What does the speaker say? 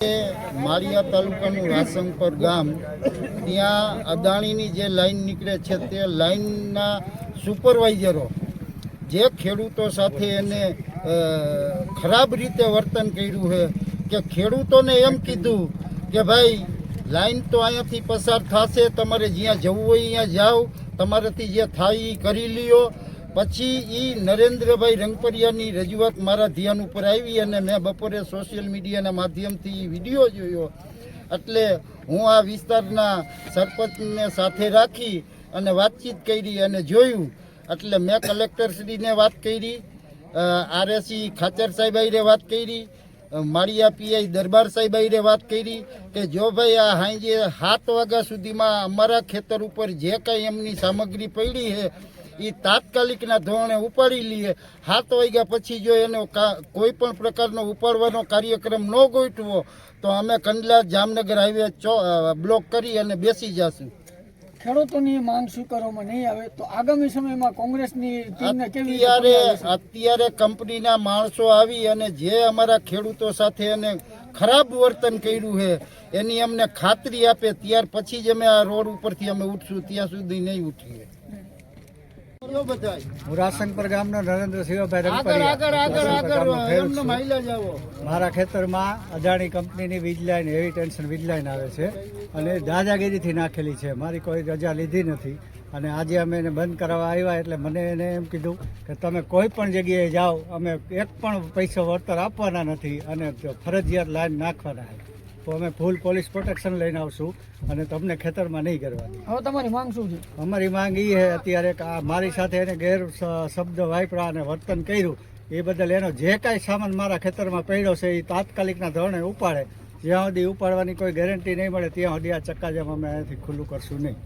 માળિયા તાલુકાનું રાસંગપર ગામ, ત્યાં અદાણીની જે લાઈન નીકળે છે તે લાઈનના સુપરવાઇઝરો જે ખેડૂતો સાથે એને ખરાબ રીતે વર્તન કર્યું છે કે ખેડૂતોને એમ કીધું કે ભાઈ, લાઈન તો અહીંયાથી પસાર થશે, તમારે જ્યાં જવું હોય ત્યાં જાઓ, તમારાથી જે થાય એ કરી લ્યો પછી એ નરેન્દ્રભાઈ રંગપરિયાની રજૂઆત મારા ધ્યાન ઉપર આવી અને મેં બપોરે સોશિયલ મીડિયાના માધ્યમથી વીડિયો જોયો. એટલે હું આ વિસ્તારના સરપંચને સાથે રાખી અને વાતચીત કરી અને જોયું. એટલે મેં કલેક્ટરશ્રીને વાત કરી આરએસી ખાચર સાહેબ આઈને વાત કરી માળિયા પીઆઈ દરબાર સાહેબ આઈને વાત કરી કે જો ભાઈ આ હાંજે સાત વાગ્યા સુધીમાં અમારા ખેતર ઉપર જે કાંઈ એમની સામગ્રી પડી છે એ તાત્કાલિકના ધોરણે ઉપાડી લઈએ સાત વાગ્યા પછી જો એનો કોઈ પણ પ્રકારનો ઉપાડવાનો કાર્યક્રમ ન ગોઠવો તો અમે કંડલા જામનગર હાઈવે બ્લોક કરી અને બેસી જશું. ખેડૂતોની માંગ સ્વીકારવામાં નહીં આવે તો આગામી સમયમાં કોંગ્રેસની અત્યારે અત્યારે કંપનીના માણસો આવી અને જે અમારા ખેડૂતો સાથે એને ખરાબ વર્તન કર્યું છે એની અમને ખાતરી આપે ત્યાર પછી જ અમે આ રોડ ઉપરથી અમે ઉઠશું ત્યાં સુધી નહીં ઉઠીએ. જો બધાય. હું રાસનપર ગામનો નરેન્દ્ર શિવભાઈ આગળ આગળ આગળ આગળ ગામનો ખેડૂત એમને છું. માઇલેજ આવો મારા ખેતરમાં અદાણી કંપનીની વીજ લાઈન હેવી ટેન્શન વીજ લાઈન આવે છે અને દાદાગીરીથી નાખેલી છે મારી કોઈ રજા લીધી નથી અને આજે અમે એને બંધ કરાવવા આવ્યા એટલે મને એને એમ કીધું કે તમે કોઈ પણ જગ્યાએ જાઓ અમે એક પણ પૈસો વળતર આપવાના નથી અને ફરજિયાત લાઈન નાખવાના છે તો અમે ફૂલ પોલીસ પ્રોટેક્શન લઈને આવશું અને તમને ખેતરમાં નહીં કરવાની હવે તમારી માંગ શું છે? અમારી માંગ એ છે અત્યારે કે આ મારી સાથે એને ગેર શબ્દ વાપરા અને વર્તન કર્યું એ બદલ એનો જે કાંઈ સામાન મારા ખેતરમાં પડ્યો છે એ તાત્કાલિકના ધોરણે ઉપાડે. જ્યાં સુધી ઉપાડવાની કોઈ ગેરંટી નહીં મળે ત્યાં સુધી આ ચક્કાજામ અમે અહીંયાથી ખુલ્લું કરશું નહીં.